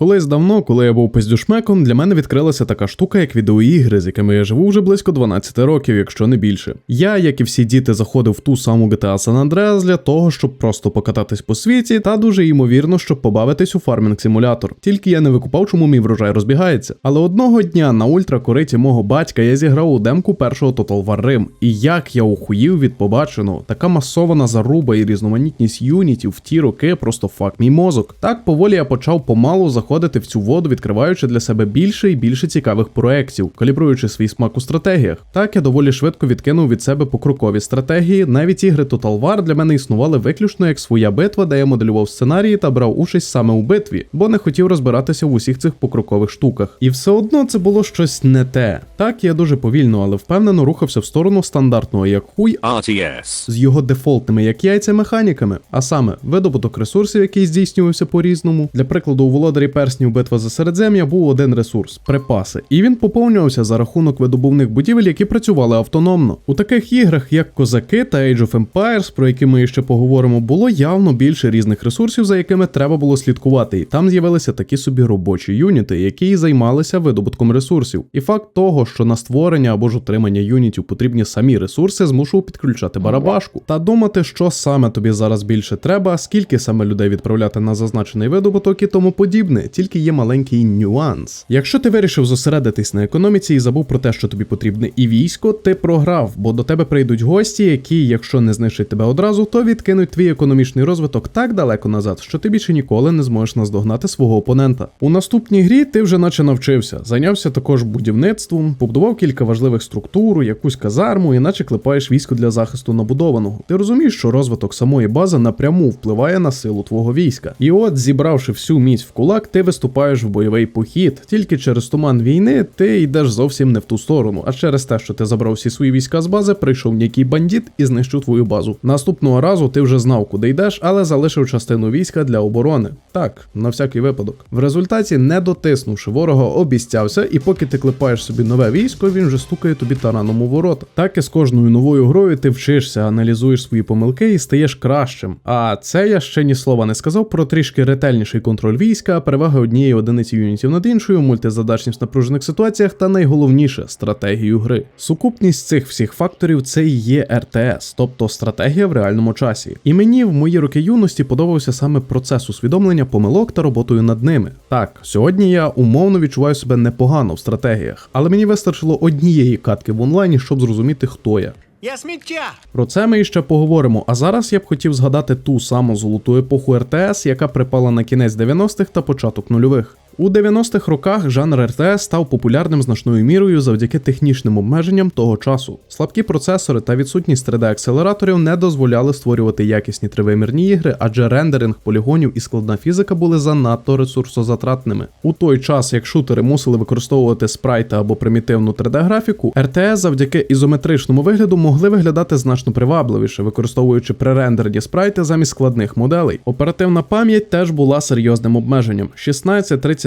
Колись давно, коли я був пиздюшмеком, для мене відкрилася така штука, як відеоігри, з якими я живу вже близько 12 років, якщо не більше. Я, як і всі діти, заходив в ту саму GTA San Andreas для того, щоб просто покататись по світі, та дуже ймовірно, щоб побавитись у фармінг симулятор. Тільки я не викупав, чому мій врожай розбігається. Але одного дня на ультракориті мого батька я зіграв у демку першого Total War Rim. І як я ухуїв від побаченого, така масована заруба і різноманітність юнітів в ті роки просто фак мій мозок. Так поволі я почав помалу заходити в цю воду, відкриваючи для себе більше і більше цікавих проєктів, калібруючи свій смак у стратегіях. Так я доволі швидко відкинув від себе покрокові стратегії. Навіть ігри Total War для мене існували виключно як своя битва, де я моделював сценарії та брав участь саме у битві, бо не хотів розбиратися в усіх цих покрокових штуках. І все одно це було щось не те. Так я дуже повільно, але впевнено рухався в сторону стандартного як хуй RTS. з його дефолтними як яйця механіками, а саме видобуток ресурсів, який здійснювався по-різному. Для прикладу, у володарі перснів битва за середзем'я був один ресурс припаси, і він поповнювався за рахунок видобувних будівель, які працювали автономно. У таких іграх, як Козаки та Age of Empires, про які ми ще поговоримо, було явно більше різних ресурсів, за якими треба було слідкувати, і там з'явилися такі собі робочі юніти, які займалися видобутком ресурсів. І факт того, що на створення або ж утримання юнітів потрібні самі ресурси, змушував підключати барабашку та думати, що саме тобі зараз більше треба, скільки саме людей відправляти на зазначений видобуток і тому подібне. Тільки є маленький нюанс. Якщо ти вирішив зосередитись на економіці і забув про те, що тобі потрібне і військо, ти програв, бо до тебе прийдуть гості, які, якщо не знищать тебе одразу, то відкинуть твій економічний розвиток так далеко назад, що ти більше ніколи не зможеш наздогнати свого опонента. У наступній грі ти вже наче навчився, зайнявся також будівництвом, побудував кілька важливих структур, якусь казарму, і наче клепаєш військо для захисту набудованого. Ти розумієш, що розвиток самої бази напряму впливає на силу твого війська. І от, зібравши всю міць в кулак, ти виступаєш в бойовий похід. Тільки через туман війни ти йдеш зовсім не в ту сторону, а через те, що ти забрав всі свої війська з бази, прийшов некий бандит і знищив твою базу. Наступного разу ти вже знав, куди йдеш, але залишив частину війська для оборони. Так, на всякий випадок. В результаті, не дотиснувши ворога, обіцявся, і поки ти клепаєш собі нове військо, він вже стукає тобі тараном у ворота. Так і з кожною новою грою ти вчишся, аналізуєш свої помилки і стаєш кращим. А це я ще ні слова не сказав про трішки ретельніший контроль війська, перевага однієї одиниці юнітів над іншою, мультизадачність в напружених ситуаціях та найголовніше стратегію гри. Сукупність цих всіх факторів це і є РТС, тобто стратегія в реальному часі. І мені в мої роки юності подобався саме процес усвідомлення помилок та роботою над ними. Так, сьогодні я умовно відчуваю себе непогано в стратегіях, але мені вистачило однієї катки в онлайні, щоб зрозуміти, хто я. Я сміття. Про це ми іще поговоримо. А зараз я б хотів згадати ту саму золоту епоху РТС, яка припала на кінець 90-х та початок нульових. У 90-х роках жанр РТС став популярним значною мірою завдяки технічним обмеженням того часу. Слабкі процесори та відсутність 3D-акселераторів не дозволяли створювати якісні тривимірні ігри, адже рендеринг полігонів і складна фізика були занадто ресурсозатратними. У той час, як шутери мусили використовувати спрайти або примітивну 3D-графіку, РТС завдяки ізометричному вигляду могли виглядати значно привабливіше, використовуючи пререндерні спрайти замість складних моделей. Оперативна пам'ять теж була серйозним обмеженням.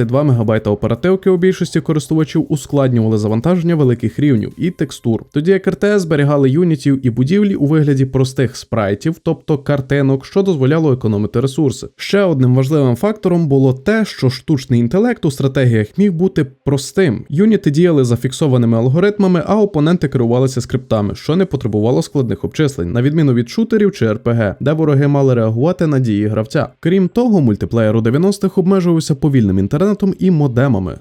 16-32 МБ оперативки у більшості користувачів ускладнювали завантаження великих рівнів і текстур, тоді як РТС зберігали юнітів і будівлі у вигляді простих спрайтів, тобто картинок, що дозволяло економити ресурси. Ще одним важливим фактором було те, що штучний інтелект у стратегіях міг бути простим. Юніти діяли за фіксованими алгоритмами, а опоненти керувалися скриптами, що не потребувало складних обчислень, на відміну від шутерів чи РПГ, де вороги мали реагувати на дії гравця. Крім того, мультиплеєр у 90-х обмежувався повільним інтернетом і модемами.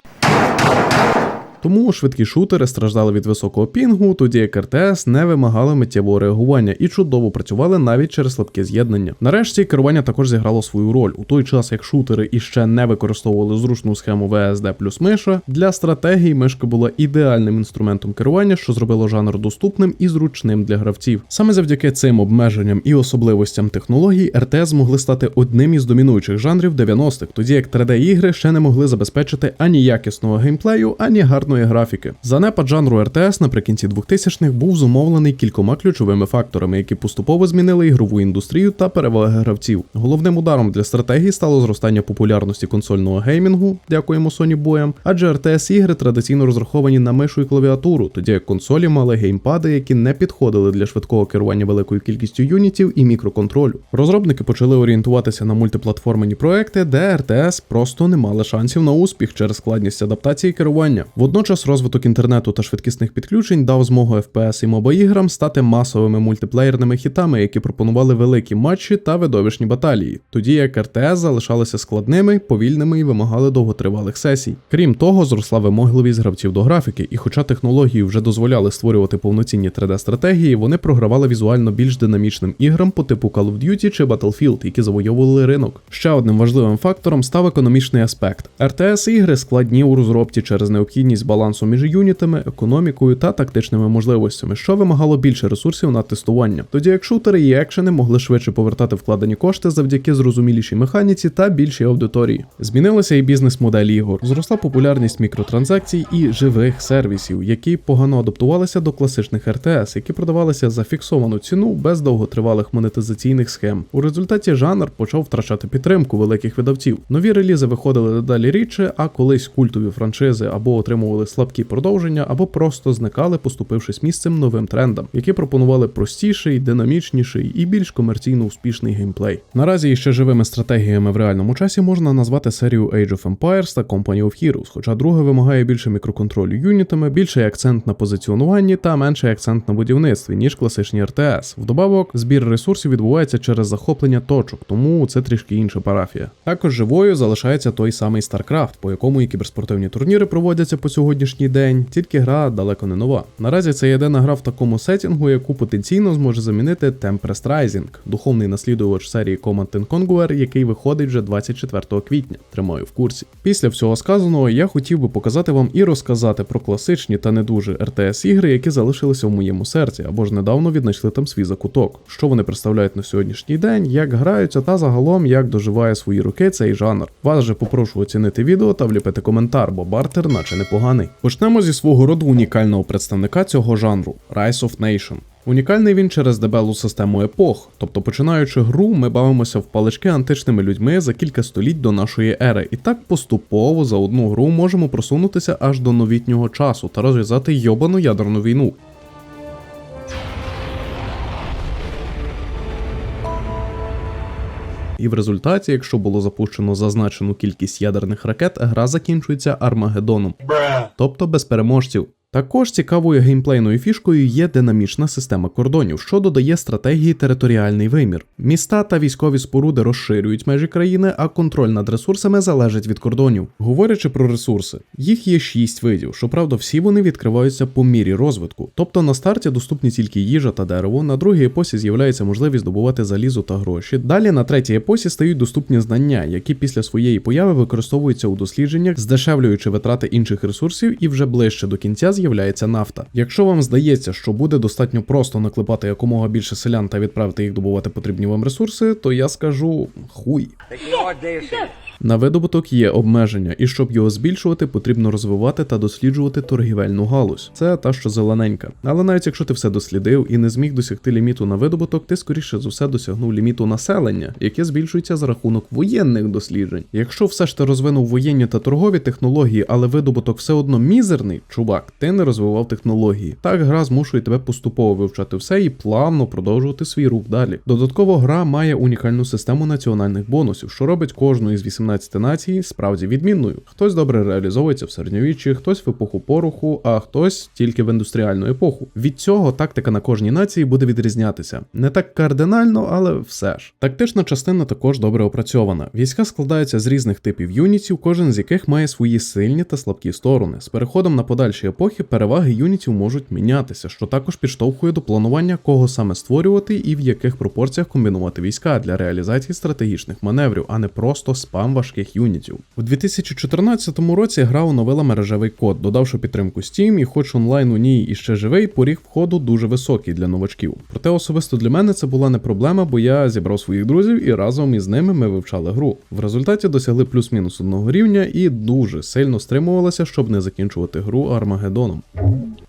Тому швидкі шутери страждали від високого пінгу, тоді як РТС не вимагали миттєвого реагування і чудово працювали навіть через слабке з'єднання. Нарешті керування також зіграло свою роль у той час, як шутери іще не використовували зручну схему VSD плюс миша. Для стратегії мишка була ідеальним інструментом керування, що зробило жанр доступним і зручним для гравців. Саме завдяки цим обмеженням і особливостям технологій РТС змогли стати одним із домінуючих жанрів 90-х, тоді як 3D ігри ще не могли забезпечити ані якісного геймплею, ані гарного комп'ютерної графіки. Занепад жанру РТС наприкінці 2000-х був зумовлений кількома ключовими факторами, які поступово змінили ігрову індустрію та переваги гравців. Головним ударом для стратегії стало зростання популярності консольного геймінгу, дякуємо Sony боям, адже РТС ігри традиційно розраховані на мишу і клавіатуру, тоді як консолі мали геймпади, які не підходили для швидкого керування великою кількістю юнітів і мікроконтролю. Розробники почали орієнтуватися на мультиплатформені проекти, де РТС просто не мали шансів на успіх через складність адаптації керування. Водночас розвиток інтернету та швидкісних підключень дав змогу FPS і моба іграм стати масовими мультиплеєрними хітами, які пропонували великі матчі та видовищні баталії, тоді як РТС залишалися складними, повільними і вимагали довготривалих сесій. Крім того, зросла вимогливість гравців до графіки, і хоча технології вже дозволяли створювати повноцінні 3D-стратегії, вони програвали візуально більш динамічним іграм по типу Call of Duty чи Battlefield, які завойовували ринок. Ще одним важливим фактором став економічний аспект. РТС ігри складні у розробці через необхідність балансу між юнітами, економікою та тактичними можливостями, що вимагало більше ресурсів на тестування. Тоді як шутери і екшени могли швидше повертати вкладені кошти завдяки зрозумілішій механіці та більшій аудиторії. Змінилася і бізнес-модель ігор. Зросла популярність мікротранзакцій і живих сервісів, які погано адаптувалися до класичних РТС, які продавалися за фіксовану ціну без довготривалих монетизаційних схем. У результаті жанр почав втрачати підтримку великих видавців. Нові релізи виходили дедалі рідше, а колись культові франшизи або отримували слабкі продовження, або просто зникали, поступившись місцем новим трендам, які пропонували простіший, динамічніший і більш комерційно успішний геймплей. Наразі іще живими стратегіями в реальному часі можна назвати серію Age of Empires та Company of Heroes, хоча друге вимагає більше мікроконтролю юнітами, більший акцент на позиціонуванні та менший акцент на будівництві, ніж класичні РТС. Вдобавок, збір ресурсів відбувається через захоплення точок, тому це трішки інша парафія. Також живою залишається той самий StarCraft, по якому і кіберспортивні турніри проводяться по сьогоднішній день, тільки гра далеко не нова. Наразі це єдина гра в такому сетінгу, яку потенційно зможе замінити Tempest Rising, духовний наслідувач серії Command Conquer, який виходить вже 24 квітня. Тримаю в курсі. Після всього сказаного я хотів би показати вам і розказати про класичні та не дуже РТС ігри, які залишилися в моєму серці, або ж недавно віднайшли там свій закуток. Що вони представляють на сьогоднішній день, як граються, та загалом як доживає свої роки цей жанр. Вас же попрошу оцінити відео та вліпити коментар, бо бартер наче непоганий. Почнемо зі свого роду унікального представника цього жанру Rise of Nation. Унікальний він через дебелу систему епох, тобто починаючи гру, ми бавимося в палички античними людьми за кілька століть до нашої ери, і так поступово за одну гру можемо просунутися аж до новітнього часу та розв'язати йобану ядерну війну. І в результаті, якщо було запущено зазначену кількість ядерних ракет, гра закінчується Армагеддоном, тобто без переможців. Також цікавою геймплейною фішкою є динамічна система кордонів, що додає стратегії територіальний вимір. Міста та військові споруди розширюють межі країни, а контроль над ресурсами залежить від кордонів. Говорячи про ресурси, їх є шість видів. Щоправда, всі вони відкриваються по мірі розвитку. Тобто на старті доступні тільки їжа та дерево, на другій епосі з'являється можливість добувати залізо та гроші. Далі на третій епосі стають доступні знання, які після своєї появи використовуються у дослідженнях, здешевлюючи витрати інших ресурсів, і вже ближче до кінця з'являється нафта. Якщо вам здається, що буде достатньо просто наклепати якомога більше селян та відправити їх добувати потрібні вам ресурси, то я скажу хуй. На видобуток є обмеження, і щоб його збільшувати, потрібно розвивати та досліджувати торгівельну галузь. Це та, що зелененька. Але навіть якщо ти все дослідив і не зміг досягти ліміту на видобуток, ти скоріше за все досягнув ліміту населення, яке збільшується за рахунок воєнних досліджень. Якщо все ж ти розвинув воєнні та торгові технології, але видобуток все одно мізерний, чувак, ти не розвивав технології. Так гра змушує тебе поступово вивчати все і плавно продовжувати свій рух далі. Додатково гра має унікальну систему національних бонусів, що робить кожну із 18 націй справді відмінною. Хтось добре реалізовується в середньовіччі, хтось в епоху пороху, а хтось тільки в індустріальну епоху. Від цього тактика на кожній нації буде відрізнятися. Не так кардинально, але все ж. Тактична частина також добре опрацьована. Війська складаються з різних типів юнітів, кожен з яких має свої сильні та слабкі сторони. З переходом на подальші епохи переваги юнітів можуть мінятися, що також підштовхує до планування, кого саме створювати і в яких пропорціях комбінувати війська для реалізації стратегічних маневрів, а не просто спам важких юнітів. У 2014 році гра оновила мережевий код, додавши підтримку Steam, і хоч онлайн у ній іще живий, поріг входу дуже високий для новачків. Проте особисто для мене це була не проблема, бо я зібрав своїх друзів і разом із ними ми вивчали гру. В результаті досягли плюс-мінус одного рівня і дуже сильно стримувалися, щоб не закінчувати гру Армагеддоном.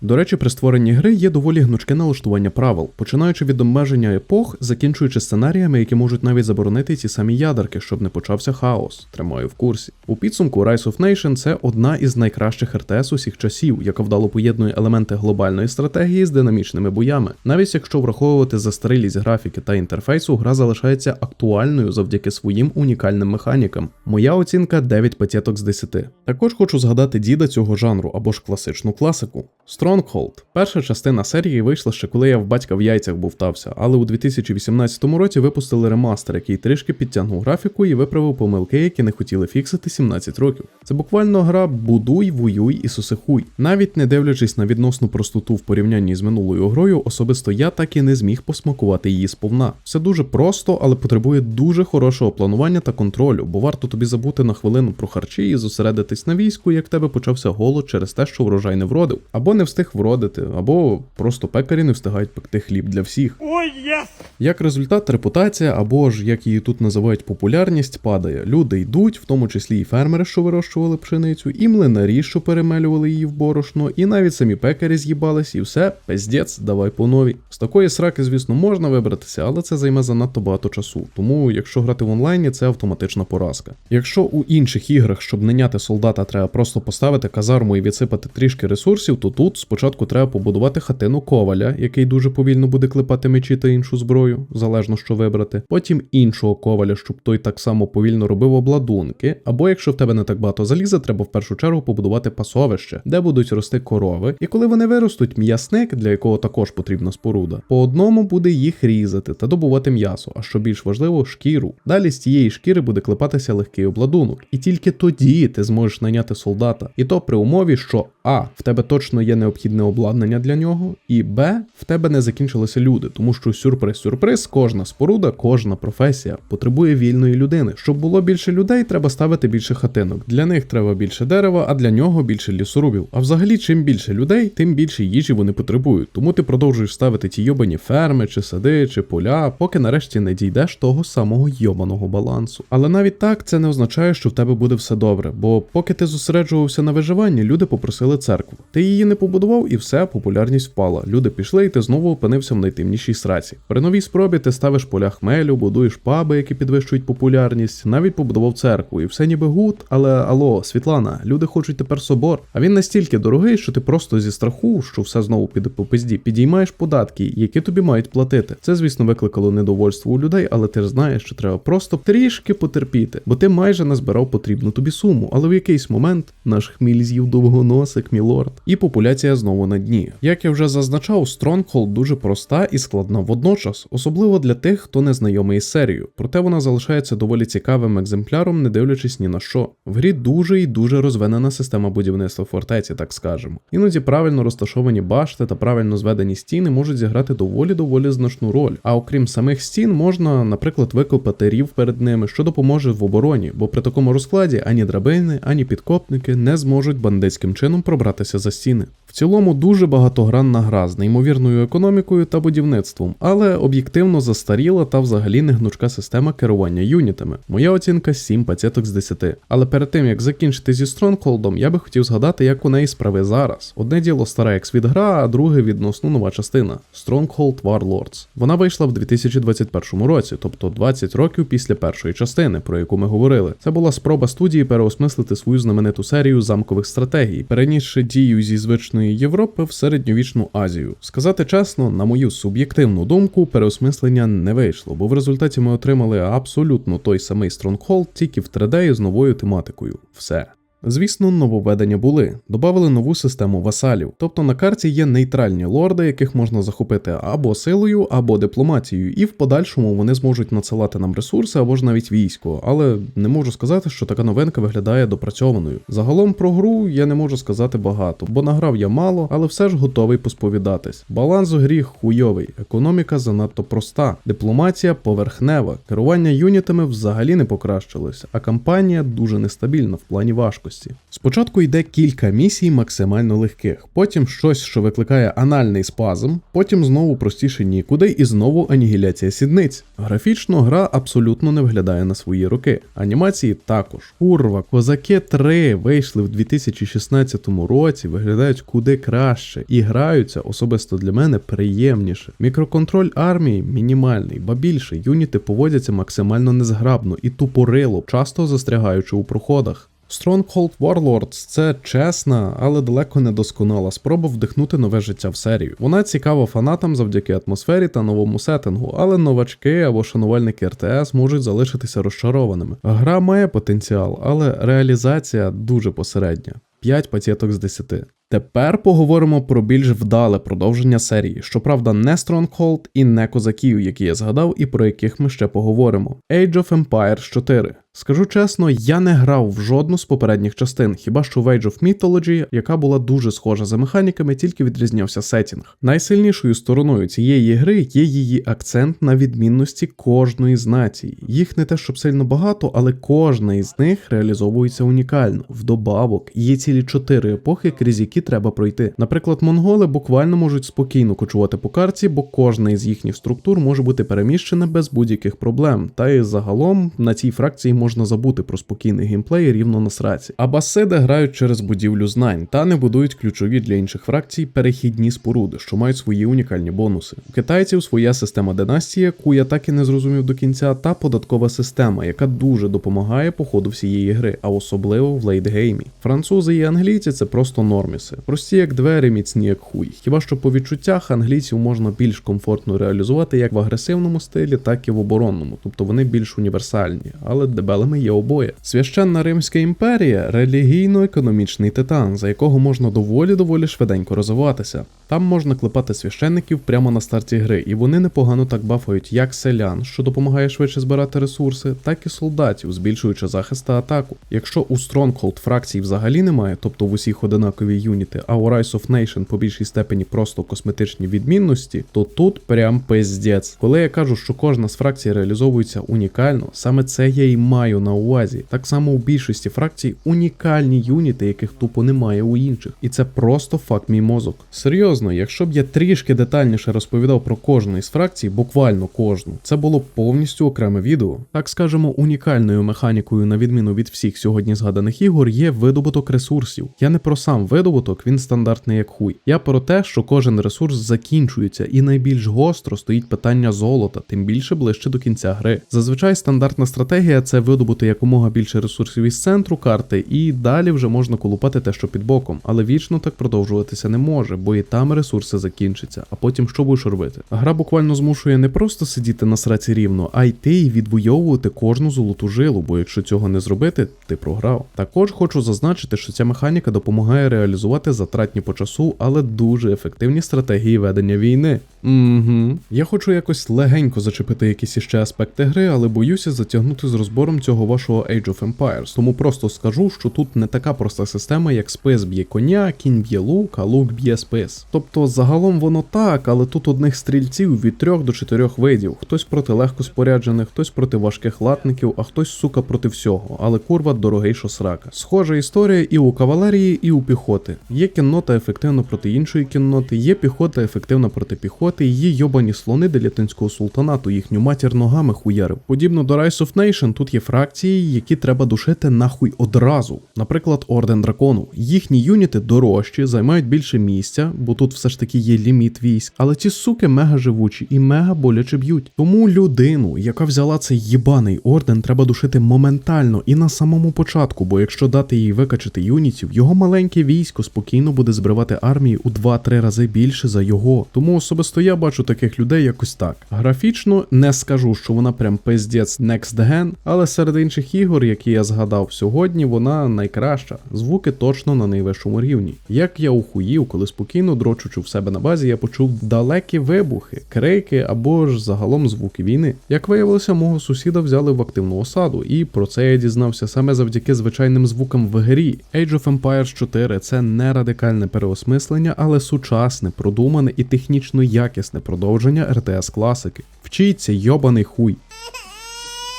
До речі, при створенні гри є доволі гнучке налаштування правил, починаючи від обмеження епох, закінчуючи сценаріями, які можуть навіть заборонити ті самі ядерки, щоб не почався хаос. Тримаю в курсі. У підсумку Rise of Nation це одна із найкращих РТС усіх часів, яка вдало поєднує елементи глобальної стратегії з динамічними боями. Навіть якщо враховувати застарілість графіки та інтерфейсу, гра залишається актуальною завдяки своїм унікальним механікам. Моя оцінка 9 п'ятіток з 10. Також хочу згадати діда цього жанру або ж класичну класику. Stronghold. Перша частина серії вийшла ще коли я в батька в яйцях бовтався, але у 2018 році випустили ремастер, який трішки підтягнув графіку і виправив помилки, які не хотіли фіксити 17 років. Це буквально гра будуй, воюй і сусихуй. Навіть не дивлячись на відносну простоту в порівнянні з минулою грою, особисто я так і не зміг посмакувати її сповна. Все дуже просто, але потребує дуже хорошого планування та контролю, бо варто тобі забути на хвилину про харчі і зосередитись на війську, як в тебе почався голод через те, що врожай не вродив, або не встиг вродити, або просто пекарі не встигають пекти хліб для всіх. Ой, єс! Як результат, репутація або ж як її тут називають популярність падає. Люди йдуть, в тому числі і фермери, що вирощували пшеницю, і млинарі, що перемелювали її в борошно, і навіть самі пекарі з'їбались, і все, пиздець, давай по новій. З такої сраки, звісно, можна вибратися, але це займе занадто багато часу. Тому, якщо грати в онлайні, це автоматична поразка. Якщо у інших іграх, щоб наняти солдата, треба просто поставити казарму і відсипати трішки ресурсів, то тут спочатку треба побудувати хатину коваля, який дуже повільно буде клепати мечі та іншу зброю, залежно що вибрати. Потім іншого коваля, щоб той так само повільно робив обладунки. Або якщо в тебе не так багато заліза, треба в першу чергу побудувати пасовище, де будуть рости корови. І коли вони виростуть, м'ясник, для якого також потрібна споруда, по одному буде їх різати та добувати м'ясо, а що більш важливо, шкіру. Далі з цієї шкіри буде клепатися легкий обладунок, і тільки тоді ти зможеш найняти солдата. І то при умові, що А. В тебе точно є необхідне обладнання для нього, і Б. В тебе не закінчилися люди, тому що сюрприз-сюрприз, кожна споруда, кожна професія потребує вільної людини. Щоб було більше людей, треба ставити більше хатинок. Для них треба більше дерева, а для нього більше лісорубів. А взагалі, чим більше людей, тим більше їжі вони потребують. Тому ти продовжуєш ставити ті йобані ферми, чи сади, чи поля, поки нарешті не дійдеш того самого йобаного балансу. Але навіть так це не означає, що в тебе буде все добре, бо поки ти зосереджувався на виживанні, люди попросили церкву. Ти її не побудував, і все, популярність впала. Люди пішли, і ти знову опинився в найтемнішій сраці. При новій спробі ти ставиш поля хмелю, будуєш паби, які підвищують популярність, навіть побудував церкву, і все ніби гуд, але алло, Світлана, люди хочуть тепер собор. А він настільки дорогий, що ти просто зі страху, що все знову піде по пизді, підіймаєш податки, які тобі мають платити. Це, звісно, викликало недовольство у людей, але ти ж знаєш, що треба просто трішки потерпіти, бо ти майже назбирав потрібну тобі суму. Але в якийсь момент наш хміль з'їв довгоносик, мілорд, і популяція знову на дні. Як я вже зазначав, Stronghold дуже проста і складна водночас, особливо для тих, хто не знайомий із серією. Проте вона залишається доволі цікавим екземпляром, не дивлячись ні на що. В грі дуже і дуже розвинена система будівництва фортеці, так скажемо. Іноді правильно розташовані башти та правильно зведені стіни можуть зіграти доволі доволі значну роль. А окрім самих стін, можна, наприклад, викопати рів перед ними, що допоможе в обороні, бо при такому розкладі ані драбини, ані підкопники не зможуть бандитським чином пробратися за стіни. В цілому дуже багатогранна гра з неймовірною економікою та будівництвом, але об'єктивно застаріла та взагалі не гнучка система керування юнітами. Моя оцінка 7 пацеток з 10. Але перед тим як закінчити зі Стронгхолдом, я би хотів згадати, як у неї справи зараз. Одне діло стара світ гра, а друге відносно нова частина Stronghold Warlords. Вона вийшла в 2021 році, тобто 20 років після першої частини, про яку ми говорили. Це була спроба студії переосмислити свою знамениту серію замкових стратегій, перенісши дію зі звичної Європи в середньовічну Азію. Сказати чесно, на мою суб'єктивну думку, переосмислення не вийшло, бо в результаті ми отримали абсолютно той самий Стронгхолд, тільки в 3D і з новою тематикою. Все. Звісно, нововведення були. Добавили нову систему васалів. Тобто на карті є нейтральні лорди, яких можна захопити або силою, або дипломатією, і в подальшому вони зможуть надсилати нам ресурси або ж навіть військо. Але не можу сказати, що така новинка виглядає допрацьованою. Загалом про гру я не можу сказати багато, бо награв я мало, але все ж готовий посповідатись. Баланс у грі хуйовий, економіка занадто проста, дипломатія поверхнева, керування юнітами взагалі не покращилось, а кампанія дуже нестабільна в плані важкості. Спочатку йде кілька місій максимально легких, потім щось, що викликає анальний спазм, потім знову простіше нікуди і знову анігіляція сідниць. Графічно гра абсолютно не виглядає на свої роки. Анімації також. Курва, козаки 3 вийшли в 2016 році, виглядають куди краще і граються особисто для мене приємніше. Мікроконтроль армії мінімальний, ба більше юніти поводяться максимально незграбно і тупорило, часто застрягаючи у проходах. Stronghold Warlords – це чесна, але далеко не досконала спроба вдихнути нове життя в серію. Вона цікава фанатам завдяки атмосфері та новому сеттингу, але новачки або шанувальники РТС можуть залишитися розчарованими. Гра має потенціал, але реалізація дуже посередня. 5 пацієток з 10. Тепер поговоримо про більш вдале продовження серії. Щоправда, не Stronghold і не козаків, які я згадав, і про яких ми ще поговоримо. Age of Empires 4. Скажу чесно, я не грав в жодну з попередніх частин, хіба що в Age of Mythology, яка була дуже схожа за механіками, тільки відрізнявся сетінг. Найсильнішою стороною цієї гри є її акцент на відмінності кожної з націй. Їх не те, щоб сильно багато, але кожна із них реалізовується унікально. Вдобавок є цілі чотири епохи, крізь які треба пройти. Наприклад, монголи буквально можуть спокійно кочувати по карті, бо кожна із їхніх структур може бути переміщена без будь-яких проблем. Та і загалом на цій фракції можна забути про спокійний геймплей рівно на сраці. А басиди грають через будівлю знань та не будують ключові для інших фракцій перехідні споруди, що мають свої унікальні бонуси. У китайців своя система династії, яку я так і не зрозумів до кінця, та податкова система, яка дуже допомагає по ходу всієї гри, а особливо в лейтгеймі. Французи і англійці це просто норміси. Прості як двері, міцні як хуй. Хіба що по відчуттях англійців можна більш комфортно реалізувати як в агресивному стилі, так і в оборонному, тобто вони більш універсальні, але дебелими є обоє. Священна Римська імперія релігійно-економічний титан, за якого можна доволі доволі швиденько розвиватися. Там можна клепати священників прямо на старті гри, і вони непогано так бафають як селян, що допомагає швидше збирати ресурси, так і солдатів, збільшуючи захист та атаку. Якщо у Stronghold фракцій взагалі немає, тобто в усіх одинакові юніти, а у Rise of Nation по більшій степені просто косметичні відмінності, то тут прям пиздець. Коли я кажу, що кожна з фракцій реалізовується унікально, саме це я і маю на увазі. Так само у більшості фракцій унікальні юніти, яких тупо немає у інших. І це просто факт мій мозок. Серйозно, якщо б я трішки детальніше розповідав про кожну із фракцій, буквально кожну, це було б повністю окреме відео. Так скажемо, унікальною механікою, на відміну від всіх сьогодні згаданих ігор, є видобуток ресурсів. Я не про сам видобуток, він стандартний як хуй. Я про те, що кожен ресурс закінчується, і найбільш гостро стоїть питання золота, тим більше ближче до кінця гри. Зазвичай стандартна стратегія це видобути якомога більше ресурсів із центру карти, і далі вже можна колупати те, що під боком. Але вічно так продовжуватися не може, бо і там ресурси закінчаться, а потім що будеш робити? Гра буквально змушує не просто сидіти на сраці рівно, а йти і відвоювати кожну золоту жилу, бо якщо цього не зробити, ти програв. Також хочу зазначити, що ця механіка допомагає реалізувати затратні по часу, але дуже ефективні стратегії ведення війни. Угу. Я хочу якось легенько зачепити якісь іще аспекти гри, але боюся затягнути з розбором цього вашого Age of Empires. Тому просто скажу, що тут не така проста система, як спис б'є коня, кінь б'є лук, а лук б'є спис. Тобто загалом воно так, але тут одних стрільців від 3 до 4 видів. Хтось проти легкоспоряджених, хтось проти важких латників, а хтось, сука, проти всього. Але курва дорогий що срака. Схожа історія і у кавалерії, і у піхоти. Є кіннота ефективна проти іншої кінноти, є піхота ефективна проти піхоти, є йобані слони делятинського султанату, їхню матір ногами хуярив. Подібно до Rise of Nation, тут є фракції, які треба душити нахуй одразу. Наприклад, Орден Дракону. Їхні юніти дорожчі, займають більше місця, бо тут все ж таки є ліміт військ. Але ці суки мега живучі і мега боляче б'ють. Тому людину, яка взяла цей їбаний орден, треба душити моментально і на самому початку, бо якщо дати їй викачати юнітів, його маленьке військо спокійно буде збривати армії у 2-3 рази більше за його. Тому особисто я бачу таких людей якось так. Графічно не скажу, що вона прям пиздець next gen, але серед інших ігор, які я згадав сьогодні, вона найкраща. Звуки точно на найвищому рівні. Як я ухуїв, коли спокійно дрочучи в себе на базі, я почув далекі вибухи, крики або ж загалом звуки війни. Як виявилося, мого сусіда взяли в активну осаду, і про це я дізнався саме завдяки звичайним звукам в грі. Age of Empires 4 це не радикальне переосмислення, але сучасне, продумане і технічно якісне продовження RTS класики. Вчіться, йобаний хуй.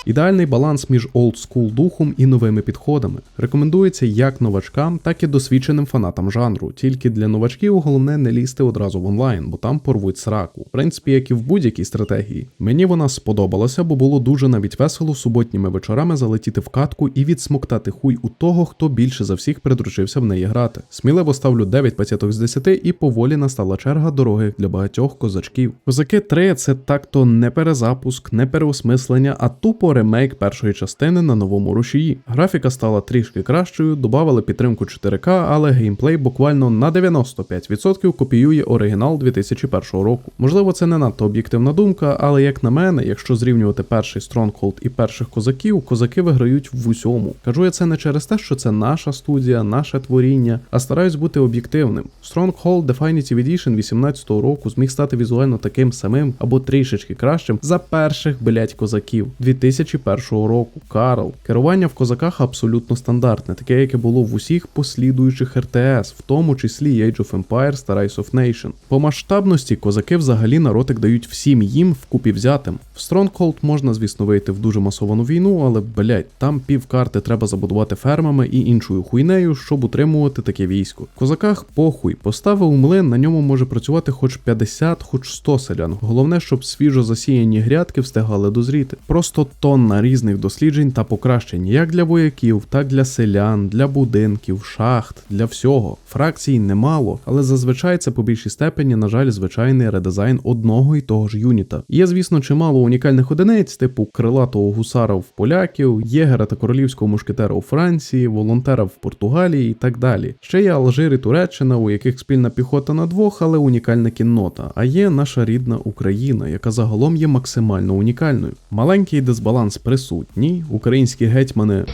Ідеальний баланс між олдскул духом і новими підходами. Рекомендується як новачкам, так і досвідченим фанатам жанру. Тільки для новачків головне не лізти одразу в онлайн, бо там порвуть сраку. В принципі, як і в будь-якій стратегії. Мені вона сподобалася, бо було дуже навіть весело суботніми вечорами залетіти в катку і відсмоктати хуй у того, хто більше за всіх придружився в неї грати. Сміливо ставлю 9 п'ятяток з 10 і поволі настала черга дороги для багатьох козачків. Козаки 3 це так-то не перезапуск, не переосмислення, а тупо ремейк першої частини на новому рушії. Графіка стала трішки кращою, додавали підтримку 4К, але геймплей буквально на 95% копіює оригінал 2001 року. Можливо, це не надто об'єктивна думка, але як на мене, якщо зрівнювати перший Stronghold і перших козаків, козаки виграють в усьому. Кажу я це не через те, що це наша студія, наше творіння, а стараюсь бути об'єктивним. Stronghold Definitive Edition 18 року зміг стати візуально таким самим або трішечки кращим за перших блять козаків 2001 року. Карл. Керування в козаках абсолютно стандартне, таке, яке було в усіх послідуючих РТС, в тому числі Age of Empires та Rise of Nation. По масштабності козаки взагалі на ротик дають всім їм вкупі взятим. В Stronghold можна, звісно, вийти в дуже масовану війну, але блять, там пів карти треба забудувати фермами і іншою хуйнею, щоб утримувати таке військо. В козаках похуй, поставив млин, на ньому може працювати хоч 50, хоч 100 селян. Головне, щоб свіжо засіяні грядки встигали дозріти. Просто тонна різних досліджень та покращень, як для вояків, так для селян, для будинків, шахт, для всього. Фракцій немало, але зазвичай це по більшій степені, на жаль, звичайний редизайн одного і того ж юніта. Є, звісно, чимало унікальних одиниць, типу крилатого гусара в поляків, єгера та королівського мушкетера у Франції, волонтера в Португалії і так далі. Ще є Алжир і Туреччина, у яких спільна піхота на двох, але унікальна кіннота. А є наша рідна Україна, яка загалом є максимально унікальною. Маленький дисбаланс присутній, українські гетьмани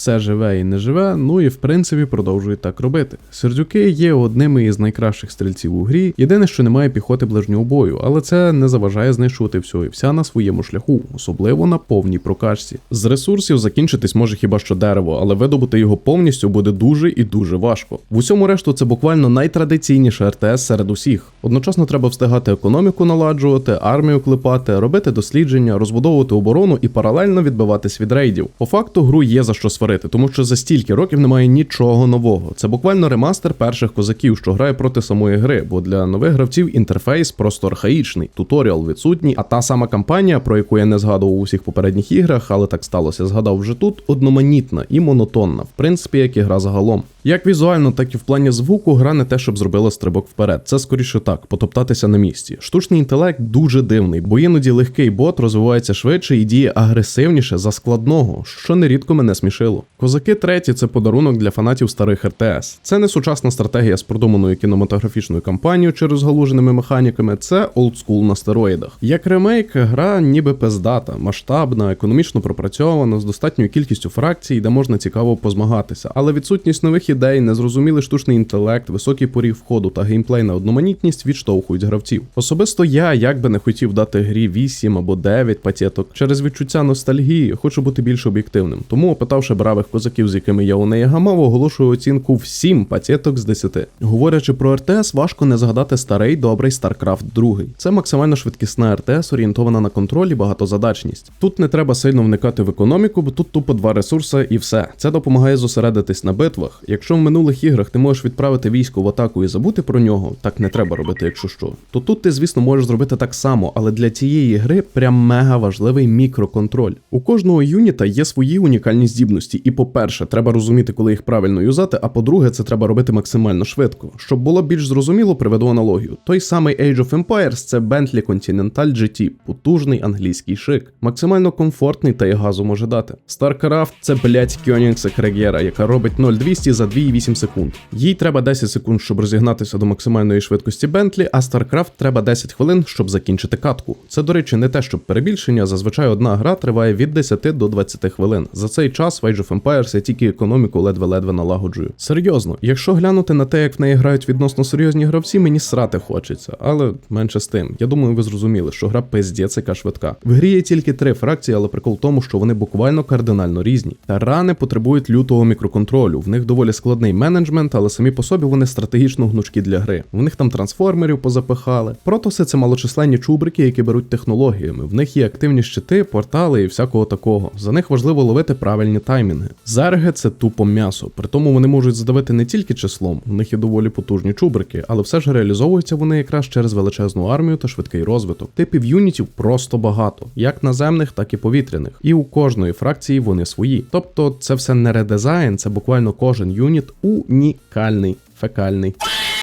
все живе і не живе, ну і в принципі продовжують так робити. Сердюки є одними із найкращих стрільців у грі. Єдине, що немає піхоти ближнього бою, але це не заважає знищувати всього і вся на своєму шляху, особливо на повній прокачці. З ресурсів закінчитись може хіба що дерево, але видобути його повністю буде дуже і дуже важко. В усьому решту це буквально найтрадиційніше РТС серед усіх. Одночасно треба встигати економіку наладжувати, армію клепати, робити дослідження, розбудовувати оборону і паралельно відбиватись від рейдів. По факту гру є за що сварити, тому що за стільки років немає нічого нового. Це буквально ремастер перших козаків, що грає проти самої гри, бо для нових гравців інтерфейс просто архаїчний, туторіал відсутній, а та сама кампанія, про яку я не згадував у всіх попередніх іграх, але так сталося, згадав вже тут, одноманітна і монотонна, в принципі, як і гра загалом. Як візуально, так і в плані звуку гра не те, щоб зробила стрибок вперед. Це скоріше так, потоптатися на місці. Штучний інтелект дуже дивний, бо іноді легкий бот розвивається швидше і діє агресивніше за складного, що нерідко мене смішило. Козаки треті це подарунок для фанатів старих РТС. Це не сучасна стратегія з продуманою кінематографічною кампанією чи розгалуженими механіками, це олдскул на стероїдах. Як ремейк, гра ніби пездата, масштабна, економічно пропрацьована, з достатньою кількістю фракцій, де можна цікаво позмагатися, але відсутність нових ідей, незрозумілий штучний інтелект, високий поріг входу та геймплейна одноманітність відштовхують гравців. Особисто я, як би не хотів дати грі 8 або 9 патєток, через відчуття ностальгії хочу бути більш об'єктивним. Тому, опитавши бравих козаків, з якими я у неї гамав, оголошую оцінку в 7 патєток з 10. Говорячи про РТС, важко не згадати старий добрий StarCraft 2. Це максимально швидкісна РТС, орієнтована на контроль і багатозадачність. Тут не треба сильно вникати в економіку, бо тут тупо два ресурси і все. Це допомагає зосередитись на битвах. Якщо в минулих іграх ти можеш відправити військо в атаку і забути про нього, так не треба робити, якщо що. То тут ти, звісно, можеш зробити так само, але для цієї гри прям мега важливий мікроконтроль. У кожного юніта є свої унікальні здібності, і по-перше, треба розуміти, коли їх правильно юзати, а по-друге, це треба робити максимально швидко. Щоб було більш зрозуміло, приведу аналогію. Той самий Age of Empires це Bentley Continental GT, потужний англійський шик, максимально комфортний та й газу може дати. StarCraft це блять Koenigsegg Regera, яка робить 0200 за 2,8 секунд. Їй треба 10 секунд, щоб розігнатися до максимальної швидкості Бентлі, а StarCraft треба 10 хвилин, щоб закінчити катку. Це, до речі, не те, щоб перебільшення. Зазвичай одна гра триває від 10 до 20 хвилин. За цей час в Age of Empires я тільки економіку ледве-ледве налагоджую. Серйозно, якщо глянути на те, як в неї грають відносно серйозні гравці, мені срати хочеться, але менше з тим. Я думаю, ви зрозуміли, що гра пиздець яка швидка. В грі є тільки три фракції, але прикол в тому, що вони буквально кардинально різні. Тарани потребують лютого мікроконтролю. В них доволі складний менеджмент, але самі по собі вони стратегічно гнучкі для гри. В них там трансформерів позапихали. Протоси це малочисленні чубрики, які беруть технологіями. В них є активні щити, портали і всякого такого. За них важливо ловити правильні таймінги. Зерги це тупо м'ясо. При тому вони можуть задавити не тільки числом, в них є доволі потужні чубрики, але все ж реалізовуються вони якраз через величезну армію та швидкий розвиток. Типів юнітів просто багато, як наземних, так і повітряних. І у кожної фракції вони свої. Тобто це все не редизайн, це буквально кожен юніт унікальний, фекальний.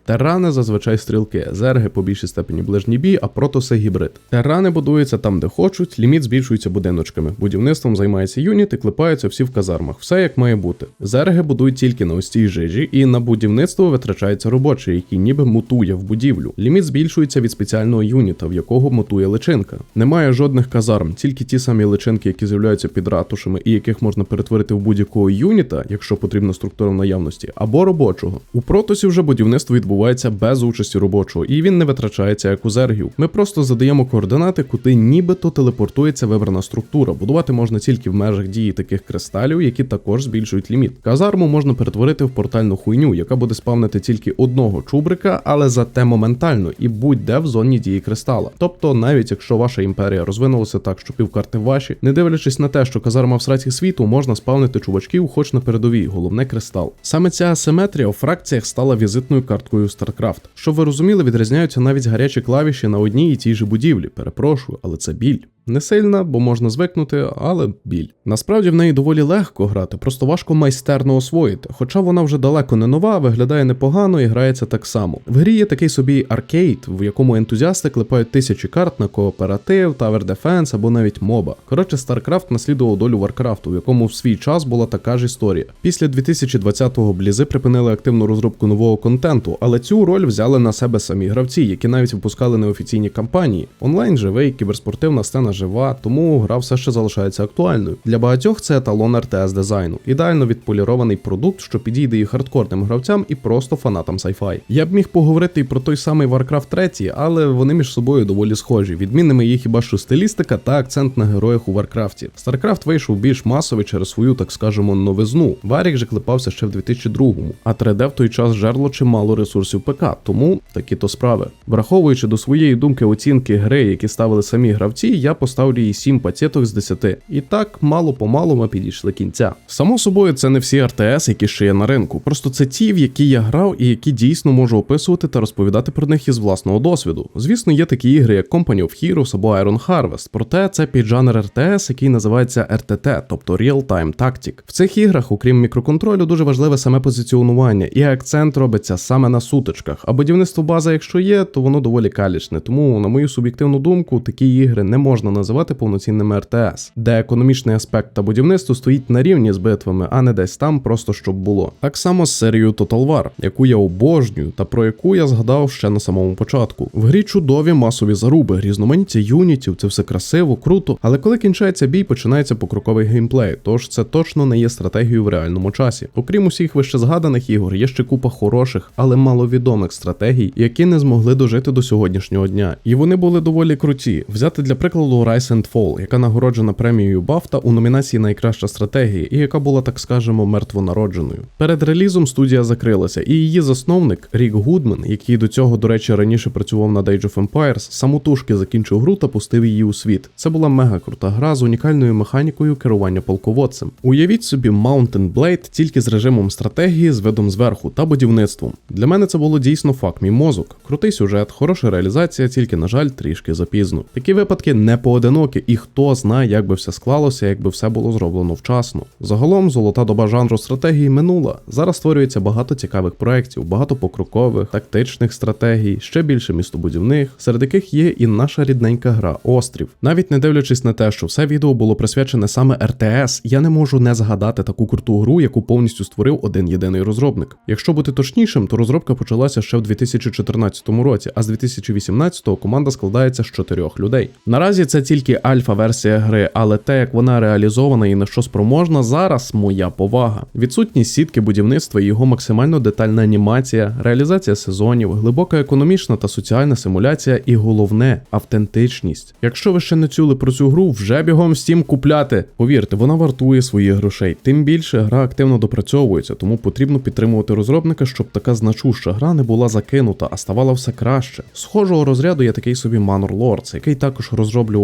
Терани зазвичай стрілки, зерги по більшій степені ближній бій, а протоси гібрид. Терани будуються там, де хочуть, ліміт збільшується будиночками. Будівництвом займається юніт і клепаються всі в казармах. Все як має бути. Зерги будують тільки на ось цій жижі, і на будівництво витрачається робочий, який ніби мутує в будівлю. Ліміт збільшується від спеціального юніта, в якого мутує личинка. Немає жодних казарм, тільки ті самі личинки, які з'являються під ратушами, і яких можна перетворити в будь-якого юніта, якщо потрібна структура наявності, або робочого. У протосі вже будівництво відбувається без участі робочого, і він не витрачається як у зергів. Ми просто задаємо координати, куди нібито телепортується вибрана структура. Будувати можна тільки в межах дії таких кристалів, які також збільшують ліміт. Казарму можна перетворити в портальну хуйню, яка буде спавнити тільки одного чубрика, але зате моментально і будь-де в зоні дії кристала. Тобто, навіть якщо ваша імперія розвинулася так, що півкарти ваші, не дивлячись на те, що казарма в сраці світу, можна спавнити чувачків, хоч на передовій, головне кристал. Саме ця асиметрія у фракціях стала візитною карткою StarCraft. Щоб ви розуміли, відрізняються навіть гарячі клавіші на одній і тій же будівлі. Перепрошую, але це біль. Не сильна, бо можна звикнути, але біль. Насправді в неї доволі легко грати, просто важко майстерно освоїти. Хоча вона вже далеко не нова, виглядає непогано і грається так само. В грі є такий собі аркейд, в якому ентузіасти клепають тисячі карт на кооператив, Tower Defense або навіть моба. Коротше, StarCraft наслідував долю Warcraft, в якому в свій час була така ж історія. Після 2020-го блізи припинили активну розробку нового контенту, але цю роль взяли на себе самі гравці, які навіть випускали неофіційні кампанії. Онлайн живий, кіберспортивна сцена жива, тому гра все ще залишається актуальною. Для багатьох це еталон РТС дизайну, ідеально відполірований продукт, що підійде і хардкорним гравцям, і просто фанатам сайфай. Я б міг поговорити і про той самий Warcraft 3, але вони між собою доволі схожі. Відмінними є хіба що стилістика та акцент на героях у Варкрафті. StarCraft вийшов більш масовий через свою, так скажемо, новизну. Варік же клепався ще в 2002-му, а 3D в той час жерло чимало ресурсів ПК, тому такі то справи. Враховуючи до своєї думки оцінки гри, які ставили самі гравці, я поставлю їй 7 пацеток з 10. І так, мало помалу ми підійшли кінця. Само собою, це не всі РТС, які ще є на ринку. Просто це ті, в які я грав і які дійсно можу описувати та розповідати про них із власного досвіду. Звісно, є такі ігри, як Company of Heroes або Iron Harvest, проте це піджанр РТС, який називається RTT, тобто Real Time Tactic. В цих іграх, окрім мікроконтролю, дуже важливе саме позиціонування, і акцент робиться саме на сутичках. А будівництво бази, якщо є, то воно доволі калічне. Тому, на мою суб'єктивну думку, такі ігри не можна називати повноцінними РТС, де економічний аспект та будівництво стоїть на рівні з битвами, а не десь там, просто щоб було. Так само з серією Total War, яку я обожнюю, та про яку я згадав ще на самому початку. В грі чудові масові заруби, різноманіття юнітів, це все красиво, круто. Але коли кінчається бій, починається покроковий геймплей, тож це точно не є стратегією в реальному часі. Окрім усіх вище згаданих ігор, є ще купа хороших, але маловідомих стратегій, які не змогли дожити до сьогоднішнього дня. І вони були доволі круті. Взяти для прикладу Rise and Fall, яка нагороджена премією BAFTA у номінації Найкраща стратегія, і яка була, так скажемо, мертвонародженою. Перед релізом студія закрилася, і її засновник Рік Гудман, який до цього, до речі, раніше працював над Age of Empires, самотужки закінчив гру та пустив її у світ. Це була мега крута гра з унікальною механікою керування полководцем. Уявіть собі Mountain Blade тільки з режимом стратегії, з видом зверху та будівництвом. Для мене це було дійсно факт, мій мозок. Крутий сюжет, хороша реалізація, тільки, на жаль, трішки запізно. Такі випадки не поодинокі, і хто знає, як би все склалося, якби все було зроблено вчасно. Загалом, золота доба жанру стратегії минула. Зараз створюється багато цікавих проєктів, багато покрокових, тактичних стратегій, ще більше містобудівних, серед яких є і наша рідненька гра Острів. Навіть не дивлячись на те, що все відео було присвячене саме РТС, я не можу не згадати таку круту гру, яку повністю створив один єдиний розробник. Якщо бути точнішим, то розробка почалася ще в 2014 році, а з 2018-го команда складається з чотирьох людей. Наразі це тільки альфа-версія гри, але те, як вона реалізована і на що спроможна, зараз моя повага. Відсутність сітки будівництва його максимально детальна анімація, реалізація сезонів, глибока економічна та соціальна симуляція, і головне автентичність. Якщо ви ще не чули про цю гру, вже бігом Steam купляти. Повірте, вона вартує своїх грошей. Тим більше гра активно допрацьовується, тому потрібно підтримувати розробника, щоб така значуща гра не була закинута, а ставала все краще. Схожого розряду є такий собі Manor Lords, який також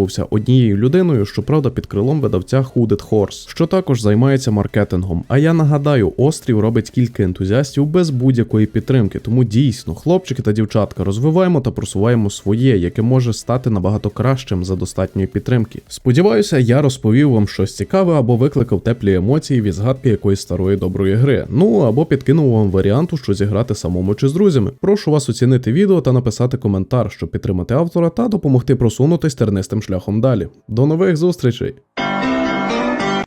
розроблювався однією людиною, щоправда, під крилом видавця Hooded Horse, що також займається маркетингом. А я нагадаю, острів робить кілька ентузіастів без будь-якої підтримки. Тому дійсно, хлопчики та дівчатка, розвиваємо та просуваємо своє, яке може стати набагато кращим за достатньої підтримки. Сподіваюся, я розповів вам щось цікаве або викликав теплі емоції від згадки якоїсь старої доброї гри. Ну або підкинув вам варіанту, що зіграти самому чи з друзями. Прошу вас оцінити відео та написати коментар, щоб підтримати автора та допомогти просунутись тернистим шляхом далі. До нових зустрічей!